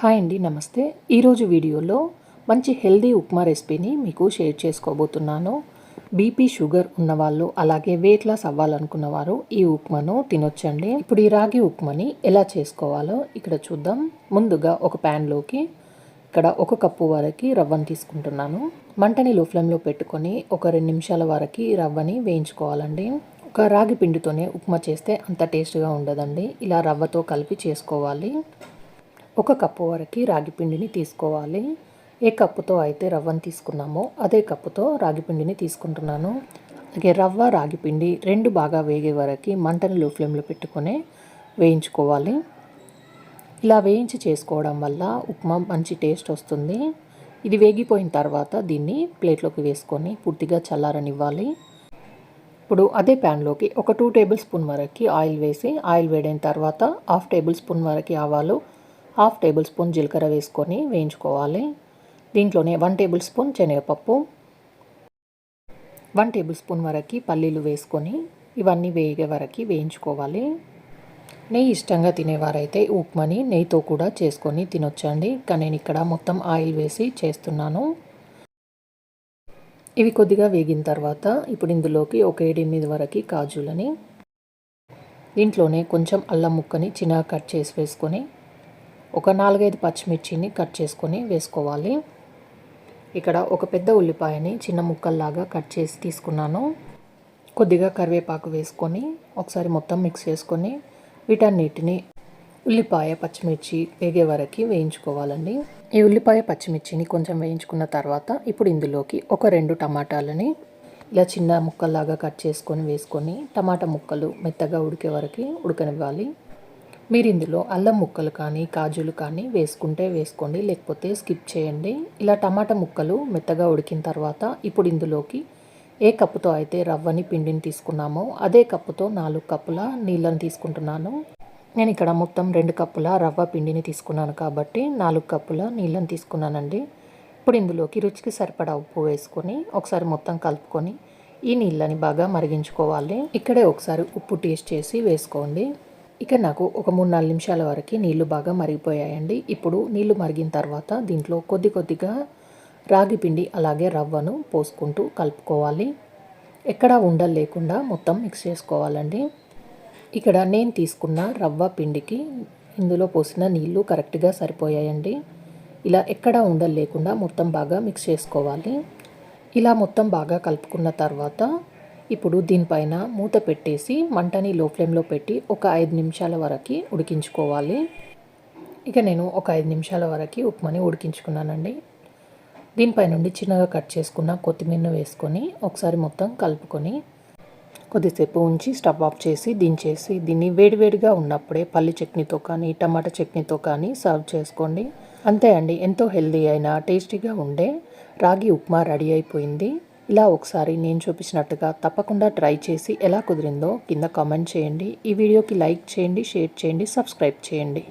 Hi అండి నమస్తే. ఈరోజు వీడియోలో మంచి హెల్దీ ఉప్మా రెసిపీని మీకు షేర్ చేసుకోబోతున్నాను. బీపీ షుగర్ ఉన్నవాళ్ళు అలాగే వెయిట్ లాస్ అవ్వాలనుకున్న వారు ఈ ఉప్మాను తినొచ్చండి. ఇప్పుడు ఈ రాగి ఉప్మాని ఎలా చేసుకోవాలో ఇక్కడ చూద్దాం. ముందుగా ఒక ప్యాన్లోకి ఇక్కడ ఒక కప్పు వరకు రవ్వను తీసుకుంటున్నాను. మంటని లో ఫ్లేమ్లో పెట్టుకొని ఒక రెండు నిమిషాల వరకు రవ్వని వేయించుకోవాలండి. ఒక రాగి పిండితోనే ఉప్మా చేస్తే అంత టేస్ట్గా ఉండదండి. ఇలా రవ్వతో కలిపి చేసుకోవాలి. ఒక కప్పు వరకు రాగి పిండిని తీసుకోవాలి. ఏ కప్పుతో అయితే రవ్వను తీసుకున్నామో అదే కప్పుతో రాగి పిండిని తీసుకుంటున్నాను. అలాగే రవ్వ రాగి పిండి రెండు బాగా వేగే వరకు మంటని లో ఫ్లేమ్లో పెట్టుకొని వేయించుకోవాలి. ఇలా వేయించి చేసుకోవడం వల్ల ఉప్మా మంచి టేస్ట్ వస్తుంది. ఇది వేగిపోయిన తర్వాత దీన్ని ప్లేట్లోకి వేసుకొని పూర్తిగా చల్లారనివ్వాలి. ఇప్పుడు అదే ప్యాన్లోకి ఒక టూ టేబుల్ స్పూన్ వరకు ఆయిల్ వేసి ఆయిల్ వేడైన తర్వాత హాఫ్ టేబుల్ స్పూన్ వరకు ఆవాలు హాఫ్ టేబుల్ స్పూన్ జీలకర్ర వేసుకొని వేయించుకోవాలి. దీంట్లోనే వన్ టేబుల్ స్పూన్ శనగపప్పు వన్ టేబుల్ స్పూన్ వరకు పల్లీలు వేసుకొని ఇవన్నీ వేగే వరకు వేయించుకోవాలి. నెయ్యి ఇష్టంగా తినేవారైతే ఉప్మాని నెయ్యితో కూడా చేసుకొని తినొచ్చండి. కానీ నేను ఇక్కడ మొత్తం ఆయిల్ వేసి చేస్తున్నాను. ఇవి కొద్దిగా వేగిన తర్వాత ఇప్పుడు ఇందులోకి ఒక ఏడెనిమిది వరకు కాజులని దీంట్లోనే కొంచెం అల్లం ముక్కని చిన్నగా కట్ చేసి వేసుకొని ఒక నాలుగైదు పచ్చిమిర్చిని కట్ చేసుకొని వేసుకోవాలి. ఇక్కడ ఒక పెద్ద ఉల్లిపాయని చిన్న ముక్కల్లాగా కట్ చేసి తీసుకున్నాను. కొద్దిగా కరివేపాకు వేసుకొని ఒకసారి మొత్తం మిక్స్ చేసుకొని వీటన్నిటిని ఉల్లిపాయ పచ్చిమిర్చి వేగే వరకు వేయించుకోవాలండి. ఈ ఉల్లిపాయ పచ్చిమిర్చిని కొంచెం వేయించుకున్న తర్వాత ఇప్పుడు ఇందులోకి ఒక రెండు టమాటాలని ఇలా చిన్న ముక్కల్లాగా కట్ చేసుకొని వేసుకొని టమాటా ముక్కలు మెత్తగా ఉడికే వరకు ఉడకనివ్వాలి. మీరు ఇందులో అల్లం ముక్కలు కానీ కాజులు కానీ వేసుకుంటే వేసుకోండి లేకపోతే స్కిప్ చేయండి. ఇలా టమాటా ముక్కలు మెత్తగా ఉడికిన తర్వాత ఇప్పుడు ఇందులోకి ఏ కప్పుతో అయితే రవ్వని పిండిని తీసుకున్నామో అదే కప్పుతో నాలుగు కప్పుల నీళ్ళని తీసుకుంటున్నాను. నేను ఇక్కడ మొత్తం రెండు కప్పుల రవ్వ పిండిని తీసుకున్నాను కాబట్టి నాలుగు కప్పుల నీళ్ళని తీసుకున్నానండి. ఇప్పుడు ఇందులోకి రుచికి సరిపడా ఉప్పు వేసుకొని ఒకసారి మొత్తం కలుపుకొని ఈ నీళ్ళని బాగా మరిగించుకోవాలి. ఇక్కడే ఒకసారి ఉప్పు టేస్ట్ చేసి వేసుకోండి. ఇక నాకు ఒక మూడు నాలుగు నిమిషాల వరకు నీళ్ళు బాగా మరిగిపోయాయండి. ఇప్పుడు నీళ్ళు మరిగిన తర్వాత దీంట్లో కొద్ది కొద్దిగా రాగి పిండి అలాగే రవ్వను పోసుకుంటూ కలుపుకోవాలి. ఎక్కడా ఉండలు లేకుండా మొత్తం మిక్స్ చేసుకోవాలండి. ఇక్కడ నేను తీసుకున్న రవ్వ పిండికి ఇందులో పోసిన నీళ్ళు కరెక్ట్గా సరిపోయాయండి. ఇలా ఎక్కడా ఉండలు లేకుండా మొత్తం బాగా మిక్స్ చేసుకోవాలి. ఇలా మొత్తం బాగా కలుపుకున్న తర్వాత ఇప్పుడు దీనిపైన మూత పెట్టేసి మంటని లో ఫ్లేమ్లో పెట్టి ఒక ఐదు నిమిషాల వరకు ఉడికించుకోవాలి. ఇక నేను ఒక ఐదు నిమిషాల వరకు ఉప్మాని ఉడికించుకున్నానండి. దీనిపై నుండి చిన్నగా కట్ చేసుకున్న కొత్తిమీరను వేసుకొని ఒకసారి మొత్తం కలుపుకొని కొద్దిసేపు ఉంచి స్టవ్ ఆఫ్ చేసి దించేసి దీన్ని వేడివేడిగా ఉన్నప్పుడే పల్లి చట్నీతో కానీ టమాటా చట్నీతో కానీ సర్వ్ చేసుకోండి. అంతే అండి ఎంతో హెల్దీ అయిన టేస్టీగా ఉండే రాగి ఉప్మా రెడీ అయిపోయింది. ఇలా ఒకసారి నేను చూపించినట్టుగా తప్పకుండా ట్రై చేసి ఎలా కుదిరిందో కింద కామెంట్ చేయండి. ఈ వీడియోకి లైక్ చేయండి షేర్ చేయండి సబ్స్క్రైబ్ చేయండి.